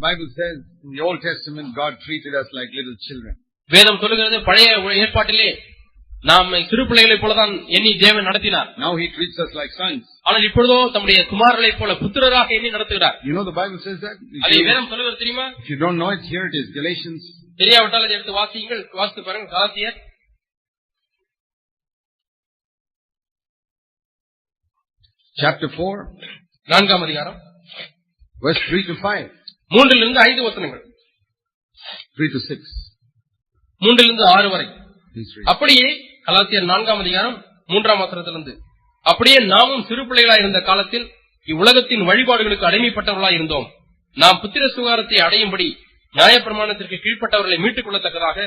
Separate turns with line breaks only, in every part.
Bible says in the Old Testament God treated us like little children.
வேதம் சொல்லுகிறது பழைய ஏற்பாட்டிலே நாம் சிறு பிள்ளைகளைப் போலதான் எண்ணி தேவன் நடத்தினார்
now he treats us like sons
ஆனால் இப்பொழுதோ தம்முடைய குமாரர்களைப் போல புத்திரராக எண்ணி நடத்துகிறார்
you know the bible says that
அது வேதம் சொல்லுகிறது தெரியுமா
if you don't know it here it is galatians தெரியாவிட்டால் அதை எடுத்து வாசியுங்கள் வாசித்து பாருங்கள் கலாத்தியர் chapter 4 நான்காம் அதிகாரம் verse 3 to 5 மூன்றிலிருந்து ஐந்து வசனங்கள்
மூன்றிலிருந்து ஆறு வரை அப்படியே கலாத்தியர் நான்காம் அதிகாரம் மூன்றாம் வசனத்திலிருந்து அப்படியே நாமும் சிறு பிள்ளைகளா இருந்த காலத்தில் இவ்வுலகத்தின் வழிபாடுகளுக்கு அடிமைப்பட்டவர்களா இருந்தோம் நாம் புத்திர சுகாரத்தை அடையும்படி நியாயப்பிரமாணத்திற்கு கீழ்ப்பட்டவர்களை மீட்டுக் கொள்ளத்தக்கதாக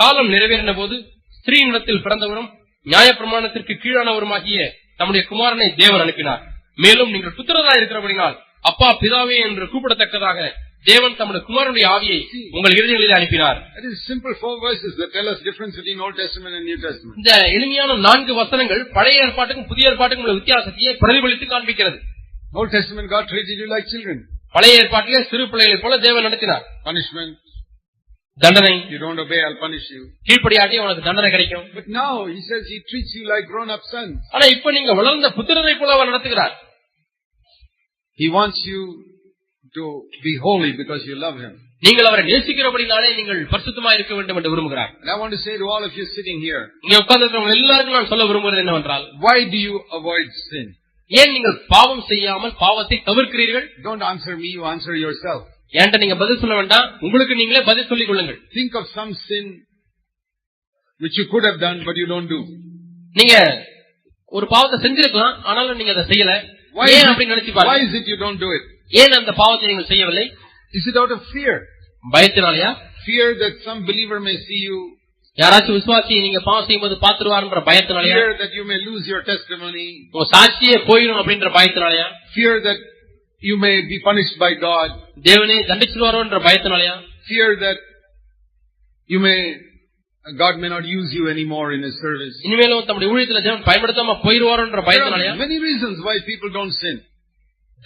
காலம் நிறைவேறின போது ஸ்திரீனிடத்தில் பிறந்தவரும் நியாயப்பிரமாணத்திற்கு கீழானவருமாகிய நம்முடைய குமாரனை தேவன் அனுப்பினார் மேலும் நீங்கள் புத்திரதா இருக்கிறபடினால் அப்பா பிதாவே என்று கூப்பிடத்தக்கதாக தேவன் தமது குமாரனுடைய ஆவியை உங்கள் இறுதிகளில் அனுப்பினார்
That is simple four
இந்த எளிமையான நான்கு வசனங்கள் பழைய ஏற்பாட்டுக்கும் புதிய ஏற்பாட்டுக்கும் உள்ள வித்தியாசத்தையே பிரதிபலித்து காண்பிக்கிறது. Old Testament பழைய ஏற்பாட்டிலே சிறு பிள்ளைகளை போல தேவன் நடத்தினார். பனிஷ்மெண்ட் தண்டனை
you don't obey i'll punish you
கீழ்ப்படியாட்டி உனக்கு தண்டனை கிடைக்கும்
but now he says he treats you like grown up sons
ஆனா இப்போ நீங்க வளர்ந்த புத்திரரை போல அவர் நடத்துகிறார்
He wants you to be holy because you love him.
நீங்கள் அவரை நேசிக்கிறபடினாலே நீங்கள் பரிசுத்தமாக இருக்க வேண்டும் என்று விரும்புகிறார்
I want to say to all of you sitting here.
இங்க உட்கார்ந்திருக்கிறவங்க எல்லாருக்கும் நான் சொல்ல விரும்புகிறது என்னவென்றால்
why do you avoid sin?
ஏன் நீங்கள் பாவம் செய்யாமல் பாவத்தை தவிர்க்கிறீர்கள்
Don't answer me, you answer yourself.
ஏன்ட்ட நீங்க பதில் சொல்ல வேண்டாம் உங்களுக்கு நீங்களே பதில் சொல்லிக் கொள்ளுங்கள்
Think of some sin which you could have done but you don't do.
நீங்க ஒரு பாவத்தை செஞ்சிருக்கலாம் ஆனாலும் நீங்க அதை செய்யல ஏன் அப்படி நினைச்சு
why is it you don't do
Is செய்யவில்லை
it out of fear? பயத்தினாலயா Fear that some believer may see you,
யாராச்சும் விசுவாசி நீங்க பாவம் செய்யும்போது பாத்துருவாருன்ற பயத்தினாலயா
fear that you may lose your testimony,
உங்க சாட்சியே போயிடும் அப்படின்ற பயத்தினாலயா
fear that you may be punished by God,
தேவனே தண்டிச்சிருவாரோன்ற பயத்தினாலயா
fear that you may God may not use you anymore in His service.
இனிமேலும் தம்முடைய ஊழியத்தில் தேவன் பயன்படுத்தாம போயிருவாருன்ற பயத்தினாலயா
many reasons why people don't sin.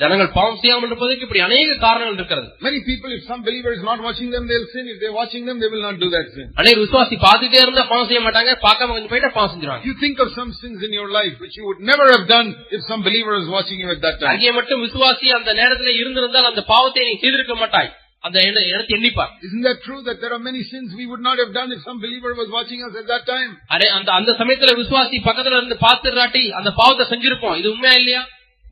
ஜனங்கள் பாவம் செய்யாமல் இருப்பதற்கு இப்படி அநேக காரணங்கள் இருக்கிறது
many people if some believer is not watching them they'll sin if they're watching them they will not do that sin
அநேக விசுவாசி பார்த்துட்டே இருந்தா பாவம் செய்ய மாட்டாங்க பார்க்காம கொஞ்சம் போயிட்டா பாவம் செஞ்சுருவாங்க
you think of some sins in your life which you would never have done if some believer is watching you at that time
அங்கே மட்டும் விசுவாசி அந்த நேரத்துல இருந்திருந்தால் அந்த பாவத்தை நீ செய்திருக்க மாட்டாய் அந்த இடத்தை எண்ணிப்பார்
isn't that true that there are many sins we would not have done if some believer was watching us at that time
அடே அந்த அந்த சமயத்துல விசுவாசி பக்கத்துல இருந்து பார்த்துறாட்டி அந்த பாவத்தை செஞ்சிருப்போம் இது உண்மையா இல்லையா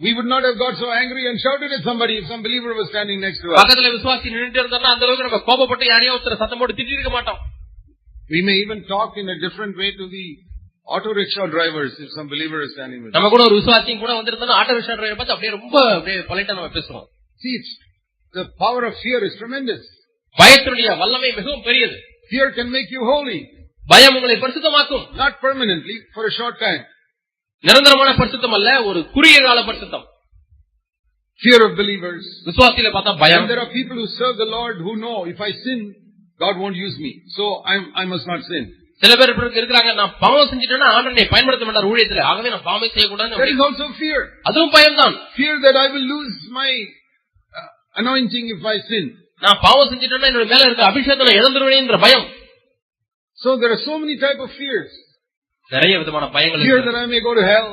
we would not have got so angry and shouted at somebody if some believer was standing next to us
பக்கத்துல விசுவாசி நின்னுட்டு இருந்தா அந்த அளவுக்கு நம்ம கோபப்பட்டு யாரையோ ஒருத்தர் சத்தம் போட்டு திட்டிருக்க மாட்டோம்
we may even talk in a different way to the auto rickshaw drivers if some believer is standing
நம்ம கூட ஒரு விசுவாசியும் கூட வந்திருந்தா ஆட்டோ ரிக்ஷா டிரைவர் பார்த்து அப்படியே ரொம்ப அப்படியே பொலைட்டா நம்ம பேசுவோம்
see it's the power of fear is tremendous. Fear can make you holy.
Not
permanently, for a short time. fear of believers
there
are people who serve the lord who know if i sin god won't use me so i i must not sin
சில பேர் இருக்கிறாங்க நான் பாவம் செஞ்சிட்டேன்னா பயன்படுத்த மாட்டார் ஊழியத்துல ஆகவே நான் பாவம் செய்யக்கூடாது அதுவும் பயம் தான்
fear that i will lose my anointing if I sin.
Now பாவம் செஞ்சிட்டேன்னா என்னோட மேல இருக்க
So there are so many type of fears. Fear that I may go to hell.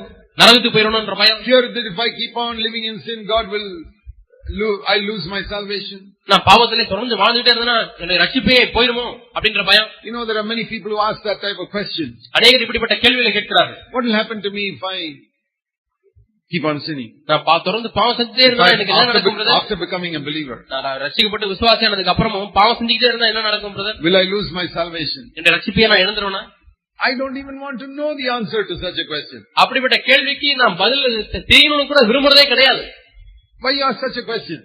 Fear that if I keep on living in sin, God will I lose my salvation.
நான் பாவத்திலே தொடர்ந்து வாழ்ந்துட்டே இருந்தேனா என்னோட ரட்சிப்பே போயிடுமோ அப்படின்ற பயம்.
You know there are many people who ask that type of questions.
What
will happen to me if I keep on sinning. நான் After becoming a believer. Will I lose my salvation? I don't even want to know the answer to such a question.
அப்படிப்பட்ட கேள்விக்கு
Why you ask such a question?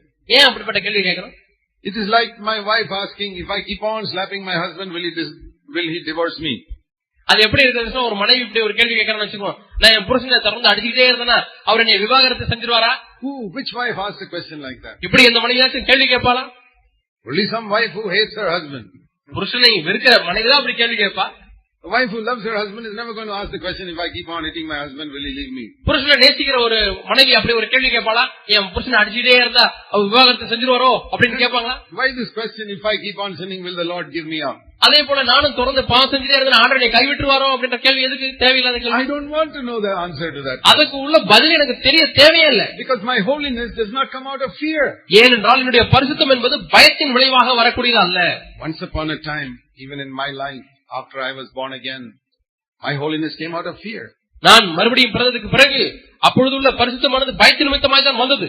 It is like my wife asking if I keep on slapping my husband will he will he divorce me?
அது எப்படி இருக்கிறது ஒரு மனைவி இப்படி ஒரு கேள்வி கேட்கறேன்னு வச்சுக்கோ நான் என் புருஷனை தொடர்ந்து அடிச்சுக்கிட்டே இருந்தேன்னா அவர் என்னை விவாகரத்தை செஞ்சிருவாரா
Who, which wife asks a question like that?
இப்படி இந்த மனைவியாச்சும் கேள்வி கேட்பாளா
Only some wife who hates her husband.
புருஷனை வெறுக்கிற மனைவி தான் அப்படி கேள்வி கேட்பா
The wife who loves her husband is never going to ask the question if I keep on hitting my husband will he leave me.
புருஷனை நேசிக்கிற ஒரு மனைவி அப்படி ஒரு கேள்வி கேட்பாளா என் புருஷனை அடிச்சிட்டே இருந்தா அவர் விவாகரத்தை செஞ்சிருவாரோ அப்படின்னு கேட்பாங்களா
Why this question if I keep on sinning will the Lord give me up?
அதே போல நானும் தொடர்ந்து பாவம் செஞ்சுட்டே இருந்தேன் ஆண்டவரை கைவிட்டுவாரோ அப்படின்ற கேள்வி எதுக்கு தேவையில்லாத
கேள்வி I don't want to know the answer to that
அதுக்கு உள்ள பதில் எனக்கு தெரிய தேவையே இல்ல
because my holiness does not come out of fear
ஏனென்றால் என்னுடைய பரிசுத்தம் என்பது பயத்தின் விளைவாக வரக்கூடியது அல்ல
once upon a time even in my life after I was born again my holiness came out of fear
நான் மறுபடியும் பிறந்ததுக்கு பிறகு அப்பொழுது உள்ள பரிசுத்தமானது பயத்தின் நிமித்தமாய் தான் வந்தது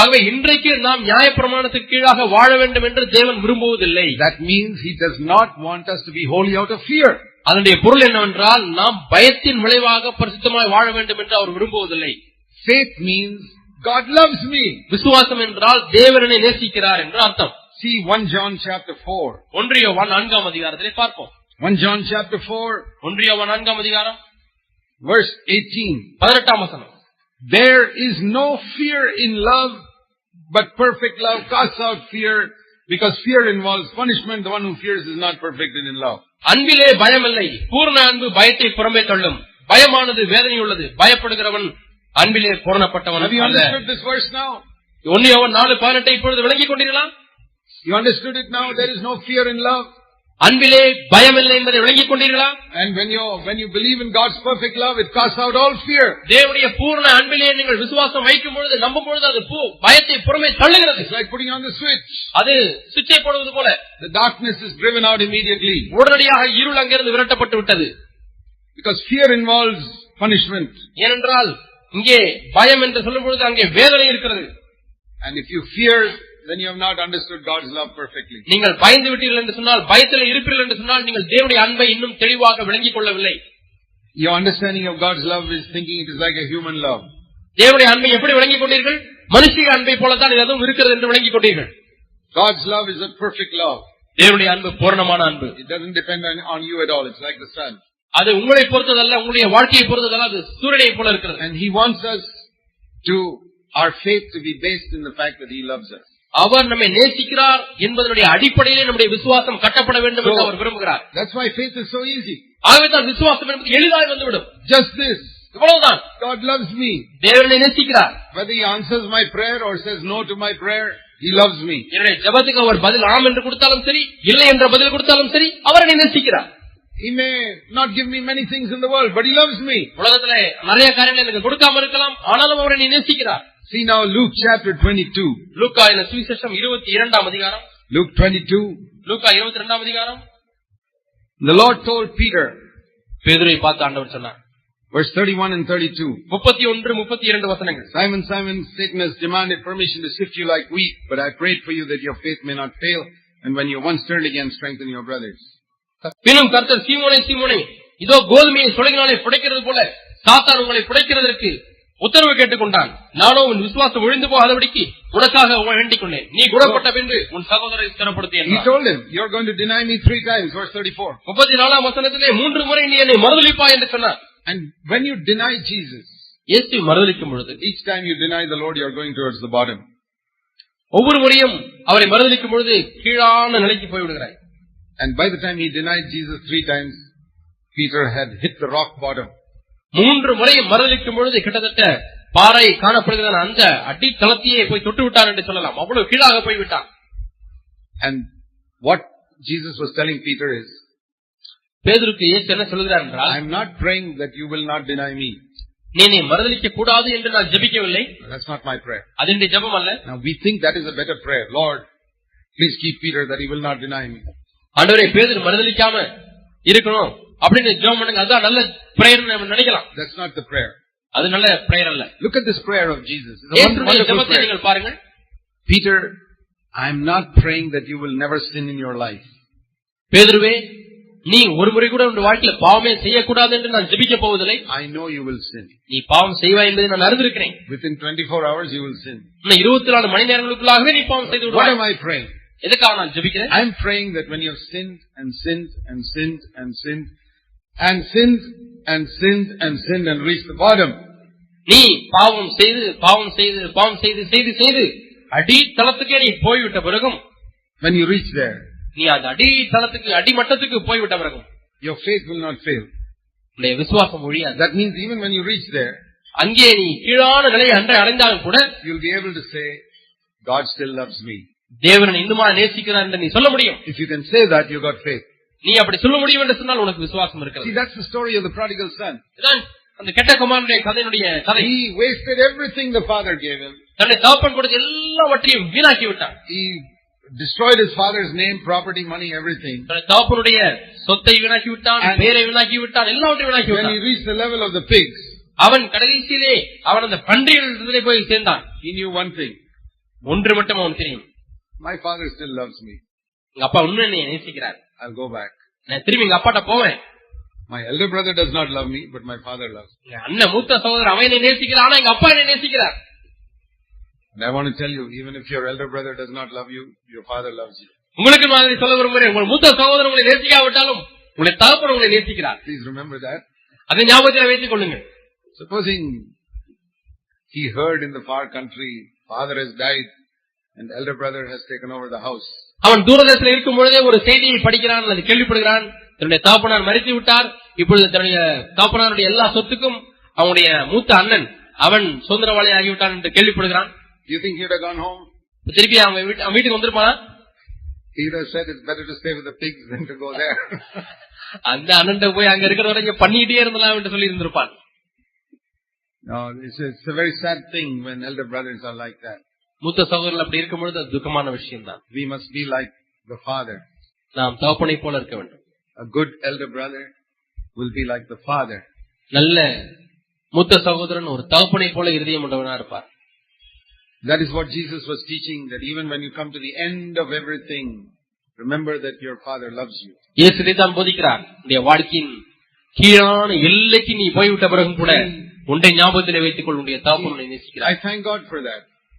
ஆகவே இன்றைக்கு நாம் நியாயப்பிரமாணத்துக்கு கீழாக வாழ வேண்டும் என்று தேவன் விரும்புவதில்லை
that means he does not want us to be holy out of fear
அதனுடைய பொருள் என்னவென்றால் நாம் பயத்தின் விளைவாக பரிசுத்தமாய் வாழ வேண்டும் என்று அவர் விரும்புவதில்லை
faith means God loves me.
விசுவாசம் என்றால் தேவனை நேசிக்கிறார் என்று அர்த்தம்.
See 1 John chapter 4.
ஒன்றிய ஒன் நான்காம் அதிகாரத்திலே பார்ப்போம்.
1 John chapter 4.
ஒன்றிய ஒன் நான்காம் அதிகாரம்
verse 18.
18ஆம் வசனம்.
There is no fear in love But perfect love casts out fear because fear involves punishment. The one who fears is not perfected in love.
அன்பிலே பயமில்லை பூர்ண அன்பு பயத்தை புறமே தள்ளும் பயமானது வேதனை உள்ளது பயப்படுகிறவன் அன்பிலே பூரணப்பட்டவன் நாலு பதினெட்டை இப்பொழுது விளங்கிக் கொண்டீர்களா
You understood it now? There is no fear in love.
அன்பிலே என்பதை விளங்கிக் கொண்டீர்களா
and when you when you believe in god's perfect love it casts out all fear
தேவனுடைய பூர்ண அன்பிலே நீங்கள் விசுவாசம் வைக்கும் பொழுது நம்பும் பொழுது அது பயத்தை புறமே தள்ளுகிறது
it's like putting on the
switch போடுவது போல
the darkness is driven out immediately
உடனடியாக இருள் அங்கிருந்து விரட்டப்பட்டு விட்டது
because fear involves punishment
ஏனென்றால் இங்கே பயம் என்று சொல்லும் பொழுது அங்கே வேதனை இருக்கிறது
and if you fear then you have not understood God's love perfectly.
நீங்கள் பயந்து விட்டீர்கள் என்று சொன்னால் பயத்தில் இருப்பீர்கள் என்று சொன்னால் நீங்கள் தேவனுடைய அன்பை இன்னும் தெளிவாக விளங்கிக் கொள்ளவில்லை
Your understanding of God's love is thinking it is like a human love.
தேவனுடைய அன்பை எப்படி விளங்கிக் கொண்டீர்கள் மனுஷிக அன்பை போலத்தான் இது எதுவும் இருக்கிறது என்று விளங்கிக் கொண்டீர்கள்
God's love is a perfect love.
தேவனுடைய அன்பு பூரணமான அன்பு.
It doesn't depend on, on you at all. It's like the sun.
அது உங்களை பொறுத்ததல்ல உங்களுடைய வாழ்க்கையை பொறுத்ததல்ல அது சூரியனை போல இருக்கிறது.
And he wants us to our faith to be based in the fact that he loves us.
அவர் நம்மை நேசிக்கிறார் என்பதனுடைய அடிப்படையிலே நம்முடைய விசுவாசம் கட்டப்பட வேண்டும் என்று அவர் விரும்புகிறார்
that's my faith is so easy
ஆகவேதான் விசுவாசம் என்பது எளிதாய் வந்துவிடும் ஜஸ்ட் திஸ் இவ்வளவுதான்
God loves me
தேவனை நேசிக்கிறார்
whether he answers my prayer or says no to my prayer he loves me
என்னுடைய ஜெபத்துக்கு அவர் பதில் ஆம் என்று கொடுத்தாலும் சரி இல்லை என்ற பதில் கொடுத்தாலும் சரி அவர் என்னை நேசிக்கிறார்
He may not give me many things in the world, but he loves me.
உலகத்திலே நிறைய காரியங்களை எனக்கு கொடுக்காம இருக்கலாம் ஆனாலும் அவரை நீ நேசிக்கிறார்
See now Luke chapter 22. Luke, என Luke 22.
Luca 22ஆம்
The Lord told Peter. Verse 31 and 32. Simon, Simon, Satan has demanded permission to sift you like wheat, but I prayed for you that your faith may not fail, and when you once turned again, strengthen your brothers.
இதோ கோதுமையை சுழகினாலே புடைக்கிறது போல சாத்தான் உங்களை புடைக்கிறதற்கு உத்தரவு கேட்டுக்கொண்டான் நானோ உன் விசுவாசம் ஒழிந்து போகாதபடிக்கு உனக்காக வேண்டிக் கொண்டேன் நீ குணப்பட்ட பின்பு உன் சகோதரரை ஸ்திரப்படுத்தியன் முப்பத்தி நாலாம் வசனத்திலே மூன்று முறை நீ என்னை மறுதளிப்பா என்று சொன்னார்
And when you deny Jesus,
இயேசு மறுதளிக்கும் பொழுது
each time you deny the Lord, you are going towards the bottom.
ஒவ்வொரு முறையும் அவரை மறுதளிக்கும் பொழுது கீழான நிலைக்கு போய்விடுகிறாய்
And by the time he denied Jesus three times, Peter had hit the rock bottom.
மூன்று முறை மரதளிக்கும் பொழுது கிட்டத்தட்ட பாறை காணப்படுகிறதான அந்த அடித்தளத்தையே போய் தொட்டு விட்டார் என்று சொல்லலாம் அவ்வளவு கீழாக போய்விட்டான்
and what jesus was telling peter is
பேதுருக்கு இயேசு என்ன சொல்கிறார் என்றால்
i am not praying that you will not deny me
நீ மறுதளிக்க கூடாது என்று நான் ஜெபிக்கவில்லை
that's not my prayer
அது என்னுடைய ஜெபம் அல்ல
now we think that is a better prayer lord please keep peter that he will not deny me
ஆண்டவரே பேதுரு மறுதளிக்காம இருக்கணும் அப்படின்னு ஜெபம் பண்ணுங்க அதுதான் நல்ல பிரேயர் நம்ம நினைக்கலாம்
தட்ஸ் நாட் தி பிரேயர்
அது நல்ல பிரேயர் அல்ல
look at this prayer of Jesus இயேசுவின் ஜெபத்தை நீங்கள் பாருங்க Peter I am not praying that you will never sin in your life
பேதுருவே நீ ஒரு முறை கூட உன் வாழ்க்கையில பாவமே செய்யக்கூடாது என்று நான் ஜெபிக்க போவதில்லை
I know you will sin
நீ பாவம் செய்வாய் என்பதை நான் அறிந்திருக்கிறேன்
within 24 hours you will sin
இன்னும் 24 மணி நேரங்களுக்குள்ளாகவே நீ பாவம் செய்து விடுவாய் வாட் ஐ பிரேயிங் எதுக்காக நான் ஜெபிக்கிறேன்
I am praying that when you have sinned and sinned and sinned and sinned and sinned and sinned and sinned and reached the bottom.
நீ பாவம் செய்து பாவம் செய்து பாவம் செய்து செய்து செய்து அடித்தளத்துக்கே நீ போய்விட்ட பிறகும்
when you reach there
நீ அந்த அடித்தளத்துக்கு அடிமட்டத்துக்கு போய்விட்ட பிறகும்
your faith will not fail
உன்னுடைய விசுவாசம் ஒழியாது
that means even when you reach there
அங்கே நீ கீழான நிலையை அன்றை அடைந்தாலும் கூட
you will be able to say god still loves me
தேவன் இன்னுமா நேசிக்கிறார் என்று நீ சொல்ல முடியும்
if you can say that you got faith
நீ அப்படி சொல்ல முடியும் என்று சொன்னால் உனக்கு விசுவாசம் இருக்கிறது
இது தான் story of the the son
இதான் அந்த கெட்ட குமாரனுடைய கதையினுடைய கதை
he wasted everything the father gave him
தன்னை தாப்பன் கொடுத்த எல்லாவற்றையும் வீணாக்கி விட்டான்
he destroyed his father's name, property, money, everything.
தகப்பனுடைய சொத்தை வீணாக்கி விட்டான் பேரை வீணாக்கி விட்டான் எல்லாவற்றையும் வீணாக்கி விட்டான்.
When he reached the level of the pigs.
அவன் கடைசியிலே அவன் அந்த பன்றிகள் போய் சேர்ந்தான்.
He knew one thing.
ஒன்று மட்டும் அவன் தெரியும்.
My father still loves me.
அப்பா உண்மை என்னை நேசிக்கிறார். I'll go back. My elder போவேன் மூத்த சகோதரர் அவனை நேசிக்கிறார் ஆனா எங்க அப்பா என்ன நேசிக்கிறார்
And I want to tell you, even if your elder brother does not love you, your father loves you. Please remember that. Supposing he heard in the far country, father has died and elder brother has taken over the house.
அவன் தூரதர்ஷன் இருக்கும் பொழுதே ஒரு செய்தியை படிக்கிறான் அல்லது கேள்விப்படுகிறான் தன்னுடைய தாப்பனார் மறித்து விட்டார் இப்பொழுது தன்னுடைய தாப்பனாருடைய எல்லா சொத்துக்கும் அவனுடைய மூத்த அண்ணன் அவன் சுதந்திரவாளி ஆகிவிட்டான் என்று கேள்விப்படுகிறான் திருப்பி அவன் வீட்டுக்கு வந்திருப்பானா அந்த போய் அங்க இருக்கிற வரைக்கும் பண்ணிட்டே இருந்தான் என்று சொல்லி இருந்திருப்பான் மூத்த சகோதரர்கள் அப்படி இருக்கும் பொழுது அது துக்கமான விஷயம் தான்
we must be like the father
நாம் தகப்பனை போல இருக்க வேண்டும்
a good elder brother will be like the father
நல்ல மூத்த சகோதரன் ஒரு தகப்பனை போல இருதயம் உள்ளவனா இருப்பார்
That is what Jesus was teaching that even when you come to the end of everything remember that your father loves you.
இயேசு இதை தான் போதிக்கிறார் உடைய வாழ்க்கையின் கீழான எல்லைக்கு நீ போய்விட்ட பிறகும் கூட உன்னை ஞாபகத்தில் வைத்துக் கொள் உன்னுடைய தகப்பன் நேசிக்கிறார்
I thank God for that.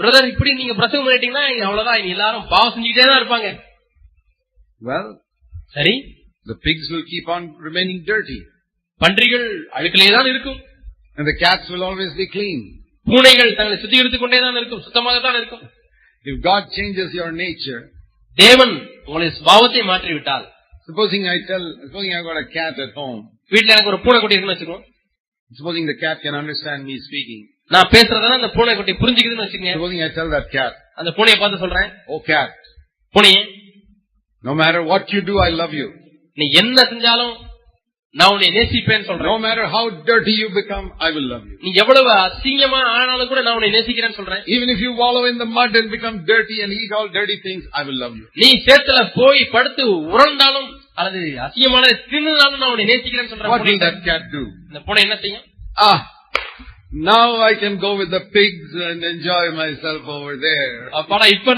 Brother இப்படி நீங்க பிரசங்கம் பண்ணிட்டீங்கன்னா அவ்வளவுதான் எல்லாரும் பாவம் செஞ்சுட்டே தான் இருப்பாங்க well சரி
the pigs will keep on remaining dirty
பன்றிகள் அழுக்கிலே தான் இருக்கும்
and the cats will always be clean
பூனைகள் தங்களை சுத்திகரித்துக் கொண்டே தான் இருக்கும் சுத்தமாக தான் இருக்கும்
if god changes your nature
தேவன் உங்களுடைய சுபாவத்தை மாற்றி விட்டால்
supposing i tell supposing i got a cat at home
வீட்ல எனக்கு ஒரு பூனை குட்டி இருக்குன்னு வெச்சுக்கோ
supposing the cat can understand me speaking
நான் பேசுறதுனா அந்த பூனை குட்டி புரிஞ்சுக்குதுன்னு
வச்சுக்கோங்க
அந்த பூனையை பார்த்து சொல்றேன் ஓ oh, கேட் பூனையே
no matter what you do I love you
நீ என்ன செஞ்சாலும் நான் உன்னை நேசிப்பேன் சொல்றேன் no
matter how dirty you become I will love you
நீ எவ்வளவு அசிங்கமா ஆனாலும் கூட நான் உன்னை நேசிக்கிறேன் சொல்றேன்
even if you follow in the mud and become dirty and eat all dirty things I will love you
நீ சேத்துல போய் படுத்து உறந்தாலும் அல்லது அசிங்கமான தின்னாலும் நான் உன்னை நேசிக்கிறேன் சொல்றேன்
what will that cat do
இந்த பூனை என்ன செய்யும்
ஆ Now I can go with the pigs and enjoy myself over there. அப்படா uh, இப்ப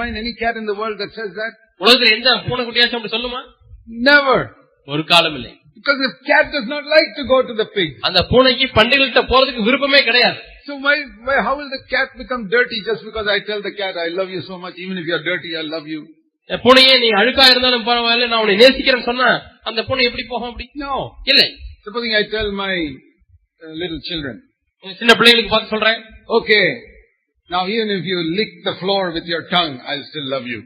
find any cat in the world that says that never because the cat does not like to go to the pig So why, why, how will the cat become dirty just because I tell the cat I love you so much even if you are dirty I love you.
பூனையே நீ அழுக்கா இருந்தாலும் பரவாயில்ல நான் உன்னை நேசிக்கிறேன்னு சொன்னா அந்த பொண்ணு எப்படி போகும் அப்படி இல்ல
supposing I tell my little children
சின்ன பிள்ளைங்களுக்கு பார்த்து சொல்றேன்
okay Now even if you lick the floor with your tongue I still love you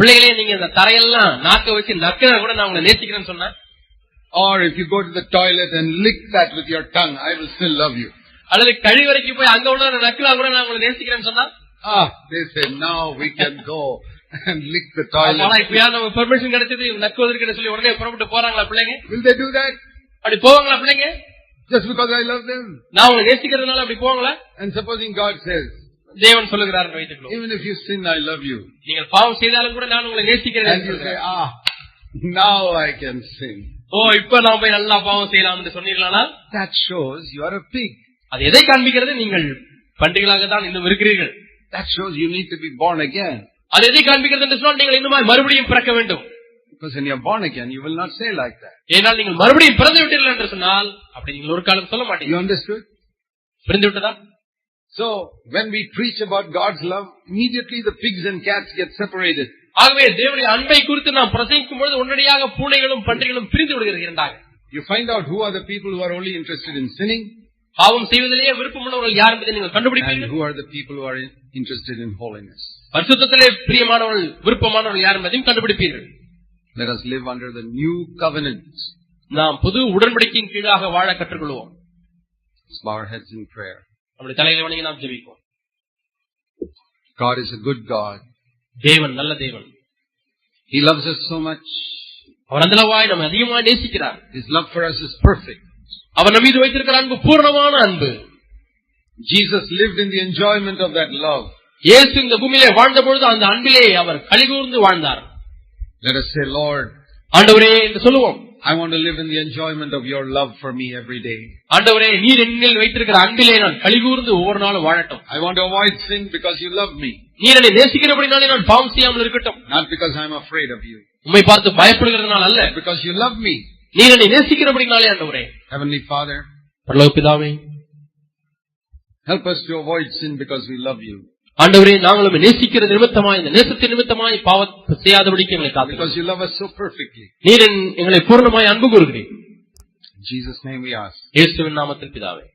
பிள்ளைகளே நீங்க இந்த தரையெல்லாம் நாக்க வச்சு நக்கினா கூட நான் உங்களை நேசிக்கிறேன்னு சொன்னேன்
Or if you go to the toilet and lick that with your tongue, I will still love you.
அல்லது வரைக்கும் போய் அங்க உள்ள நக்கினா கூட நான் உங்களை நேசிக்கிறேன்னு சொன்னா
ஆ they say now we can go and lick the toilet.
ஆனா இப்பயாவது நமக்கு பெர்மிஷன் கிடைச்சது நக்குவதற்கு சொல்லி உடனே புறப்பட்டு போறாங்களா பிள்ளைங்க
will they do that
அப்படி போவாங்களா பிள்ளைங்க
just because i love them
நான் உங்களை நேசிக்கிறதுனால அப்படி போவாங்களா
and supposing god says
தேவன் சொல்லுகிறார் வைத்துக்கணும்
even if you sin i love you
நீங்கள் பாவம் செய்தாலும் கூட நான் உங்களை நேசிக்கிறேன்
and you say ah now i can sin
ஓ இப்ப நான் போய் நல்லா பாவம் செய்யலாம் என்று சொன்னீர்களானால்
that shows you are a pig
அது எதை காண்பிக்கிறது நீங்கள் பண்டிகளாக தான் இன்னும் இருக்கிறீர்கள்
that shows you need to be born again
அது எதை காண்பிக்கிறது என்று சொன்னால் நீங்கள் மறுபடியும் பிறக்க வேண்டும்
Because when you are born again, you will not say like that.
ஏனால் நீங்கள் மறுபடியும் பிறந்து விட்டீர்கள் என்று சொன்னால் அப்படி நீங்கள் ஒரு காலம் சொல்ல மாட்டீங்க. You understood? விட்டதா?
So, when we preach about God's love, immediately the pigs and cats get separated.
ஆகவே தேவனுடைய அன்பை குறித்து நாம் பிரசங்கிக்கும் பொழுது உடனடியாக பூனைகளும் பன்றிகளும் பிரிந்து விடுகிறார்கள்
You find out who are the people who are only interested in sinning.
பாவம் செய்வதிலேயே விருப்பம் யார் என்பதை நீங்கள் கண்டுபிடிப்பீர்கள்.
And who are the people who are interested in holiness.
பரிசுத்தத்திலே பிரியமானவர்கள் விருப்பமானவர்கள் யார் என்பதையும் கண்டுபிடிப்பீர்கள்
let us live under the new covenant
நாம் புது உடன்படிக்கையின் கீழாக வாழ கற்றுக்கொள்வோம்
our heads in prayer
நம்முடைய தலையில வணங்கி நாம் ஜெபிப்போம்
god is a good god
தேவன் நல்ல தேவன்
he loves us so much
அவர் அந்த அளவாய் நம்மை அதிகமாக நேசிக்கிறார்
his love for us is perfect
அவர் நம் மீது வைத்திருக்கிற அன்பு பூர்ணமான அன்பு
jesus lived in the enjoyment of that love
இயேசு இந்த பூமியிலே வாழ்ந்த பொழுது அந்த அன்பிலே அவர் கலிகூர்ந்து வாழ்ந்தார்
Let us say, Lord,
ஆண்டவரே என்று சொல்லுவோம்
I want to live in the enjoyment of your love for me every day.
ஆண்டவரே நீர் என்னில் வைத்திருக்கிற அன்பிலே நான் கலிகூர்ந்து ஒவ்வொரு நாளும் வாழட்டும்.
I want to avoid sin because you love me.
நீர் என்னை நேசிக்கிறபடினாலே நான் பாவம் செய்யாமல் இருக்கட்டும்.
Not because I am afraid of you.
உம்மை பார்த்து பயப்படுகிறதுனால அல்ல.
Because you love me.
நீர் என்னை நேசிக்கிறபடினாலே ஆண்டவரே.
Heavenly Father,
பரலோக பிதாவே
Help us to avoid sin because we love you.
ஆண்டவரே நாங்கள் நேசிக்கிற நிமித்தமாய் இந்த நேசத்தின் நிமித்தமாய் பாவத்தை செய்யாதபடிக்கு எங்களை
காத்து
நீர் எங்களை பூர்ணமாய் அன்பு கூறுகிறீர்
ஜீசஸ் நேம் வி
இயேசுவின் நாமத்தில் பிதாவே